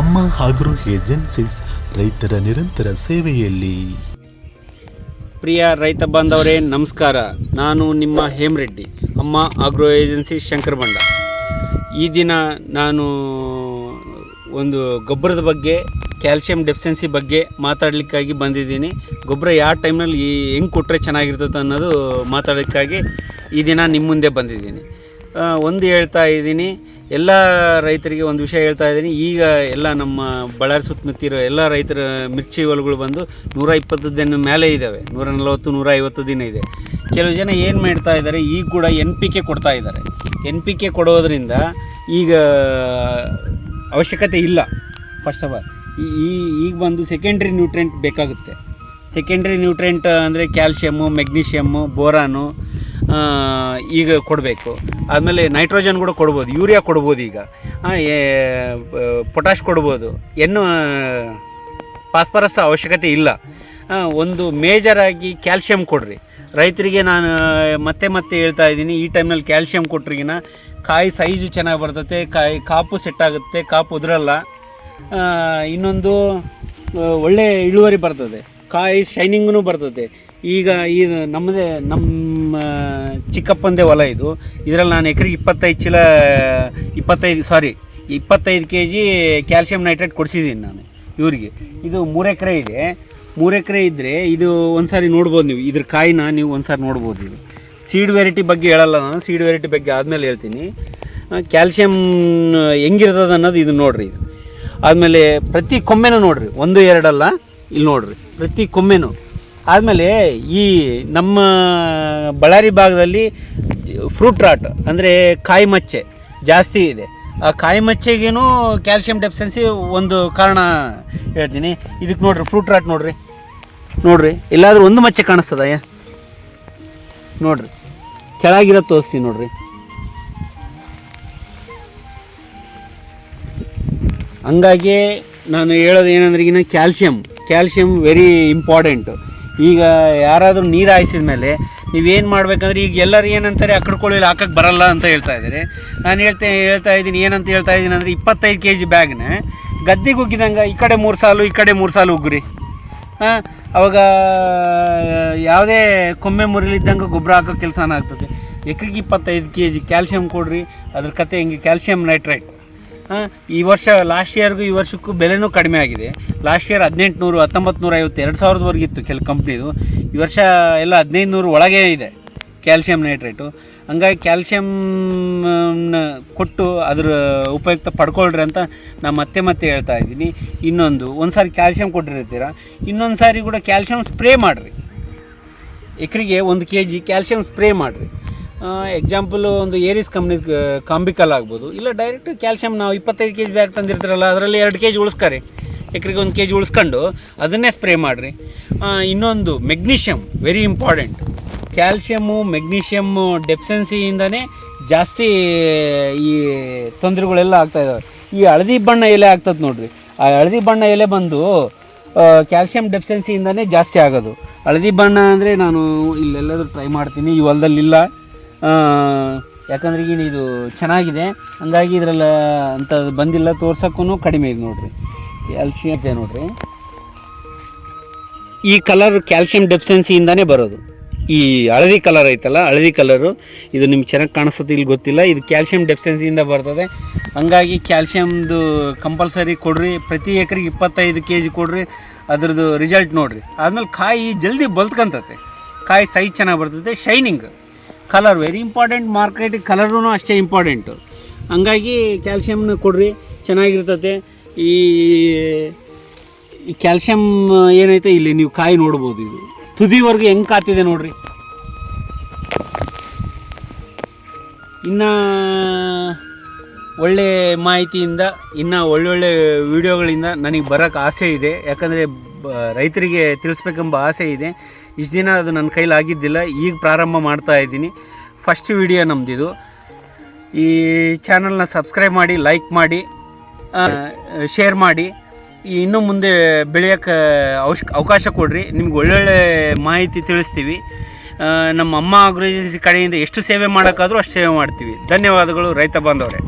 ಅಮ್ಮ agro agencies ರೈತರ ನಿರಂತರ ಸೇವೆಯಲ್ಲಿ. ಪ್ರಿಯ ರೈತ ಬಾಂಧವರೇ, ನಮಸ್ಕಾರ. ನಾನು ನಿಮ್ಮ ಹೇಮರೆಡ್ಡಿ, ಅಮ್ಮ ಆಗ್ರೋ ಏಜೆನ್ಸಿ ಶಂಕರ ಬಂಡ. ಈ ದಿನ ನಾನು ಒಂದು ಗೊಬ್ಬರದ ಬಗ್ಗೆ ಕ್ಯಾಲ್ಸಿಯಂ ಡೆಫಿಷಿಯನ್ಸಿ ಬಗ್ಗೆ ಮಾತಾಡಲಿಕ್ಕಾಗಿ ಬಂದಿದ್ದೀನಿ. ಗೊಬ್ಬರ ಯಾವ ಟೈಮ್ನಲ್ಲಿ ಹೆಂಗೆ ಕೊಟ್ಟರೆ ಚೆನ್ನಾಗಿರ್ತದೆ ಅನ್ನೋದು ಮಾತಾಡೋಕ್ಕಾಗಿ ಈ ದಿನ ನಿಮ್ಮ ಮುಂದೆ ಬಂದಿದ್ದೀನಿ. ಒಂದು ಹೇಳ್ತಾ ಇದ್ದೀನಿ. ಎಲ್ಲ ರೈತರಿಗೆ ಒಂದು ವಿಷಯ ಹೇಳ್ತಾ ಇದ್ದೀನಿ. ಈಗ ಎಲ್ಲ ನಮ್ಮ ಬಳ್ಳಾರಿ ಸುತ್ತಮುತ್ತಿರೋ ಎಲ್ಲ ರೈತರ ಮಿರ್ಚಿ ಹೊಲಗಳು ಬಂದು ನೂರ ಇಪ್ಪತ್ತು ದಿನ ಮೇಲೆ ಇದ್ದಾವೆ ನೂರ ನಲವತ್ತು, ನೂರ ಐವತ್ತು ದಿನ ಇದೆ. ಕೆಲವು ಜನ ಏನು ಮಾಡ್ತಾ ಇದ್ದಾರೆ, ಈಗ ಕೂಡ ಎನ್ ಪಿ ಕೆ ಕೊಡ್ತಾ ಇದ್ದಾರೆ. ಎನ್ ಪಿ ಕೆ ಕೊಡೋದ್ರಿಂದ ಈಗ ಅವಶ್ಯಕತೆ ಇಲ್ಲ. ಫಸ್ಟ್ ಆಫ್ ಆಲ್ ಈ ಈಗ ಬಂದು ಸೆಕೆಂಡ್ರಿ ನ್ಯೂಟ್ರೆಂಟ್ ಬೇಕಾಗುತ್ತೆ. ಸೆಕೆಂಡ್ರಿ ನ್ಯೂಟ್ರೆಂಟ್ ಅಂದರೆ ಕ್ಯಾಲ್ಶಿಯಮ್ಮು ಮೆಗ್ನೀಷಿಯಮ್ಮು ಬೋರಾನು ಈಗ ಕೊಡಬೇಕು. ಆದಮೇಲೆ ನೈಟ್ರೋಜನ್ ಕೂಡ ಕೊಡ್ಬೋದು ಯೂರಿಯಾ ಕೊಡ್ಬೋದು ಈಗ. ಪೊಟ್ಯಾಶ್ ಕೊಡ್ಬೋದು. ಎನ್ನು ಫಾಸ್ಫರಸ್ ಅವಶ್ಯಕತೆ ಇಲ್ಲ. ಒಂದು ಮೇಜರಾಗಿ ಕ್ಯಾಲ್ಶಿಯಂ ಕೊಡ್ರಿ. ರೈತರಿಗೆ ನಾನು ಮತ್ತೆ ಮತ್ತೆ ಹೇಳ್ತಾ ಇದ್ದೀನಿ, ಈ ಟೈಮ್ನಲ್ಲಿ ಕ್ಯಾಲ್ಶಿಯಂ ಕೊಟ್ರಿಗಿನ ಕಾಯಿ ಸೈಜು ಚೆನ್ನಾಗಿ ಬರ್ತತೆ, ಕಾಯಿ, ಕಾಪು ಸೆಟ್ ಆಗುತ್ತೆ, ಕಾಪು ಉದುರಲ್ಲ. ಇನ್ನೊಂದು ಒಳ್ಳೆ ಇಳುವರಿ ಬರ್ತದೆ. ಕಾಯಿ ಶೈನಿಂಗೂ ಬರ್ತದೆ. ಈಗ ಈ ನಮ್ಮದೇ, ನಮ್ಮ ಚಿಕ್ಕಪ್ಪಂದೇ ಹೊಲ ಇದು. ಇದರಲ್ಲಿ ನಾನು ಎಕರೆಗೆ ಇಪ್ಪತ್ತೈದು ಚೀಲ, ಇಪ್ಪತ್ತೈದು ಸಾರಿ ಇಪ್ಪತ್ತೈದು ಕೆ ಜಿ ಕ್ಯಾಲ್ಸಿಯಂ ನೈಟ್ರೇಟ್ ಕೊಡಿಸಿದ್ದೀನಿ ನಾನು ಇವ್ರಿಗೆ. ಇದು ಮೂರು ಎಕರೆ ಇದೆ. ಮೂರು ಎಕರೆ ಇದ್ದರೆ ಇದು ಒಂದು ಸಾರಿ ನೋಡ್ಬೋದು ನೀವು. ಇದ್ರ ಕಾಯಿನ ನೀವು ಒಂದು ಸಾರಿ ನೋಡ್ಬೋದು ಇದು. ಸೀಡ್ ವೆರೈಟಿ ಬಗ್ಗೆ ಹೇಳಲ್ಲ ನಾನು. ಸೀಡ್ ವೆರೈಟಿ ಬಗ್ಗೆ ಆದಮೇಲೆ ಹೇಳ್ತೀನಿ. ಕ್ಯಾಲ್ಸಿಯಂ ಹೆಂಗಿರ್ತದೆ ಅನ್ನೋದು ಇದು ನೋಡಿರಿ ಇದು. ಆದಮೇಲೆ ಪ್ರತಿ ಕೊಮ್ಮೆನೂ ನೋಡಿರಿ. ಒಂದು, ಎರಡಲ್ಲ, ಇಲ್ಲಿ ನೋಡಿರಿ. ಪ್ರತಿ ಕೊಮ್ಮೆನೂ. ಆದಮೇಲೆ ಈ ನಮ್ಮ ಬಳ್ಳಾರಿ ಭಾಗದಲ್ಲಿ ಫ್ರೂಟ್ ರಾಟ್ ಅಂದರೆ ಕಾಯಿ ಮಚ್ಚೆ ಜಾಸ್ತಿ ಇದೆ. ಆ ಕಾಯಿ ಮಚ್ಚೆಗೇನು ಕ್ಯಾಲ್ಸಿಯಂ ಡೆಫಿಷಿಯನ್ಸಿ ಒಂದು ಕಾರಣ ಹೇಳ್ತೀನಿ. ಇದಕ್ಕೆ ನೋಡ್ರಿ ಫ್ರೂಟ್ ರಾಟ್ ನೋಡ್ರಿ. ನೋಡ್ರಿ ಎಲ್ಲಾದರೂ ಒಂದು ಮಚ್ಚೆ ಕಾಣಿಸ್ತದ ನೋಡ್ರಿ, ಕೆಳಗಿರೋ ತೋರಿಸ್ತೀನಿ ನೋಡ್ರಿ. ಹಂಗಾಗಿ ನಾನು ಹೇಳೋದು ಏನಂದ್ರೆ ಈಗಿನ ಕ್ಯಾಲ್ಶಿಯಂ ಕ್ಯಾಲ್ಶಿಯಂ ವೆರಿ ಇಂಪಾರ್ಟೆಂಟ್ ಈಗ ಯಾರಾದರೂ ನೀರು ಹಾಯಿಸಿದ ಮೇಲೆ ನೀವೇನು ಮಾಡ್ಬೇಕಂದ್ರೆ ಈಗ ಎಲ್ಲರೂ ಏನಂತಾರೆ ಅಕ್ಕಡ್ಕೊಳ್ಳಿ ಹಾಕಕ್ಕೆ ಬರಲ್ಲ ಅಂತ ಹೇಳ್ತಾ ಇದ್ದಾರೆ. ನಾನು ಹೇಳ್ತೇ, ಹೇಳ್ತಾ ಇದ್ದೀನಿ, ಏನಂತ ಹೇಳ್ತಾ ಇದ್ದೀನಿ ಅಂದರೆ ಇಪ್ಪತ್ತೈದು ಕೆ ಜಿ ಬ್ಯಾಗ್ನ ಗದ್ದೆಗೆ ಉಗ್ಗಿದಂಗೆ ಈ ಕಡೆ ಮೂರು ಸಾಲು, ಈ ಕಡೆ ಮೂರು ಸಾಲು ಉಗ್ರಿ ಹಾಂ, ಅವಾಗ ಯಾವುದೇ ಕೊಮ್ಮೆ ಮುರಿಲಿದ್ದಂಗೆ ಗೊಬ್ಬರ ಹಾಕೋ ಕೆಲಸನ ಆಗ್ತದೆ. ಎಕರೆಗೆ ಇಪ್ಪತ್ತೈದು ಕೆ ಜಿ ಕ್ಯಾಲ್ಶಿಯಂ ಕೊಡ್ರಿ, ಅದ್ರ ಕತೆ ಹಿಂಗೆ ಕ್ಯಾಲ್ಶಿಯಂ ನೈಟ್ರೇಟ್. ಈ ವರ್ಷ ಲಾಸ್ಟ್ ಇಯರ್ಗೂ ಈ ವರ್ಷಕ್ಕೂ ಬೆಲೆನೂ ಕಡಿಮೆ ಆಗಿದೆ. ಲಾಸ್ಟ್ ಇಯರ್ ಹದಿನೆಂಟು ನೂರು ಹತ್ತೊಂಬತ್ತು ನೂರ ಐವತ್ತು ಎರಡು ಸಾವಿರದವರೆಗೆ ಇತ್ತು ಕೆಲ ಕಂಪ್ನಿದು ಈ ವರ್ಷ ಎಲ್ಲ ಹದಿನೈದು ನೂರು ಒಳಗೆ ಇದೆ ಕ್ಯಾಲ್ಸಿಯಂ ನೈಟ್ರೇಟು ಹಂಗಾಗಿ ಕ್ಯಾಲ್ಸಿಯಂನ ಕೊಟ್ಟು ಅದ್ರ ಉಪಯುಕ್ತ ಪಡ್ಕೊಳ್ರಿ ಅಂತ ನಾನು ಮತ್ತೆ ಮತ್ತೆ ಹೇಳ್ತಾ ಇದ್ದೀನಿ. ಇನ್ನೊಂದು ಒಂದು ಸಾರಿ ಕ್ಯಾಲ್ಸಿಯಂ ಕೊಟ್ಟಿರ್ತೀರ? ಇನ್ನೊಂದು ಸಾರಿ ಕೂಡ ಕ್ಯಾಲ್ಸಿಯಂ ಸ್ಪ್ರೇ ಮಾಡಿರಿ. ಎಕರೆಗೆ ಒಂದು ಕೆ ಜಿ ಕ್ಯಾಲ್ಸಿಯಂ ಸ್ಪ್ರೇ ಮಾಡಿರಿ. ಎಕ್ಸಾಂಪಲು ಒಂದು ಏರಿಸ್ ಕಂಪ್ನಿ ಕಾಂಬಿಕಲ್ ಆಗ್ಬೋದು. ಇಲ್ಲ ಡೈರೆಕ್ಟ್ ಕ್ಯಾಲ್ಸಿಯಂ ನಾವು ಇಪ್ಪತ್ತೈದು ಕೆ ಜಿ ಬ್ಯಾಗ್ ತಂದಿರ್ತೀರಲ್ಲ ಅದರಲ್ಲಿ ಎರಡು ಕೆ ಜಿ ಉಳಿಸ್ಕರಿ. ಎಕರೆಗೆ ಒಂದು ಕೆ ಜಿ ಉಳಿಸ್ಕೊಂಡು ಅದನ್ನೇ ಸ್ಪ್ರೇ ಮಾಡಿರಿ. ಇನ್ನೊಂದು magnesium very important calcium magnesium ಡೆಫಿಷಿಯನ್ಸಿಯಿಂದನೇ ಜಾಸ್ತಿ ಈ ತೊಂದರೆಗಳೆಲ್ಲ ಆಗ್ತಾಯಿದ್ದಾವೆ ಈ ಹಳದಿ ಬಣ್ಣ ಎಲೆ ಆಗ್ತದೆ ನೋಡಿರಿ. ಆ ಹಳದಿ ಬಣ್ಣ ಎಲೆ ಬಂದು ಕ್ಯಾಲ್ಶಿಯಂ ಡೆಫಿಷಿಯನ್ಸಿಯಿಂದನೇ ಜಾಸ್ತಿ ಆಗೋದು. ಹಳದಿ ಬಣ್ಣ ಅಂದರೆ ನಾನು ಇಲ್ಲೆಲ್ಲಾದರೂ ಟ್ರೈ ಮಾಡ್ತೀನಿ ಈ ಹೊಲದಲ್ಲಿ ಇಲ್ಲ ಆ, ಯಾಕಂದ್ರೆ ಈಗಿನ ಇದು ಚೆನ್ನಾಗಿದೆ. ಹಂಗಾಗಿ ಇದರಲ್ಲಿ ಅಂತ ಬಂದಿಲ್ಲ ತೋರ್ಸೋಕ್ಕೂ ಕಡಿಮೆ ಇದೆ ನೋಡ್ರಿ. ಕ್ಯಾಲ್ಸಿಯಂ ಇದೆ ನೋಡ್ರಿ. ಈ ಕಲರ್ ಕ್ಯಾಲ್ಸಿಯಂ ಡೆಫಿಷಿಯನ್ಸಿಯಿಂದನೇ ಬರೋದು. ಈ ಹಳದಿ ಕಲರ್ ಐತಲ್ಲ, ಹಳದಿ ಕಲರು ಇದು ನಿಮ್ಗೆ ಚೆನ್ನಾಗಿ ಕಾಣಿಸ್ತದೆ ಇಲ್ಲಿ ಗೊತ್ತಿಲ್ಲ. ಇದು ಕ್ಯಾಲ್ಸಿಯಂ ಡೆಫಿಷಿಯನ್ಸಿಯಿಂದ ಬರ್ತದೆ. ಹಂಗಾಗಿ ಕ್ಯಾಲ್ಸಿಯಮ್ದು ಕಂಪಲ್ಸರಿ ಕೊಡ್ರಿ. ಪ್ರತಿ ಎಕರೆಗೆ ಇಪ್ಪತ್ತೈದು ಕೆ ಜಿ ಕೊಡ್ರಿ. ಅದ್ರದ್ದು ರಿಸಲ್ಟ್ ನೋಡ್ರಿ. ಆದಮೇಲೆ ಕಾಯಿ ಜಲ್ದಿ ಬಲ್ತ್ಕಂತತೆ. ಕಾಯಿ ಸೈಜ್ ಚೆನ್ನಾಗಿ ಬರ್ತದೆ ಶೈನಿಂಗ್ ಕಲರ್ ವೆರಿ ಇಂಪಾರ್ಟೆಂಟ್ ಮಾರ್ಕೆಟಿಗೆ ಕಲರೂ ಅಷ್ಟೇ ಇಂಪಾರ್ಟೆಂಟು ಹಂಗಾಗಿ ಕ್ಯಾಲ್ಸಿಯಮ್ನ ಕೊಡ್ರಿ, ಚೆನ್ನಾಗಿರ್ತತೆ. ಈ ಕ್ಯಾಲ್ಸಿಯಮ್ ಕ್ಯಾಲ್ಸಿಯಂ ಏನೈತೆ ಇಲ್ಲಿ, ನೀವು ಕಾಯಿ ನೋಡ್ಬೋದು ಇದು. ತುದಿವರೆಗೂ ಹೆಂಗೆ ಕಾತಿದೆ ನೋಡ್ರಿ. ಇನ್ನು ಒಳ್ಳೆ ಮಾಹಿತಿಯಿಂದ, ಇನ್ನು ಒಳ್ಳೊಳ್ಳೆ ವಿಡಿಯೋಗಳಿಂದ ನನಗೆ ಬರೋಕ್ಕೆ ಆಸೆ ಇದೆ. ಯಾಕಂದರೆ ರೈತರಿಗೆ ತಿಳಿಸ್ಬೇಕೆಂಬ ಆಸೆ ಇದೆ. ಇಷ್ಟು ದಿನ ಅದು ನನ್ನ ಕೈಲಿ ಆಗಿದ್ದಿಲ್ಲ, ಈಗ ಪ್ರಾರಂಭ ಮಾಡ್ತಾ ಇದ್ದೀನಿ. ಫಸ್ಟ್ ವಿಡಿಯೋ ನಮ್ಮದಿದು ಈ ಚಾನಲ್ನ ಸಬ್ಸ್ಕ್ರೈಬ್ ಮಾಡಿ ಲೈಕ್ ಮಾಡಿ ಶೇರ್ ಮಾಡಿ. ಇನ್ನೂ ಮುಂದೆ ಬೆಳೆಯೋಕ್ಕೆ ಅವಶ್ ಅವಕಾಶ ಕೊಡ್ರಿ. ನಿಮ್ಗೆ ಒಳ್ಳೊಳ್ಳೆ ಮಾಹಿತಿ ತಿಳಿಸ್ತೀವಿ. ನಮ್ಮ ಅಮ್ಮ ಅಗ್ರೋ ಏಜೆನ್ಸಿ ಕಡೆಯಿಂದ ಎಷ್ಟು ಸೇವೆ ಮಾಡೋಕ್ಕಾದರೂ ಅಷ್ಟು ಸೇವೆ ಮಾಡ್ತೀವಿ. ಧನ್ಯವಾದಗಳು ರೈತ ಬಾಂಧವರೇ.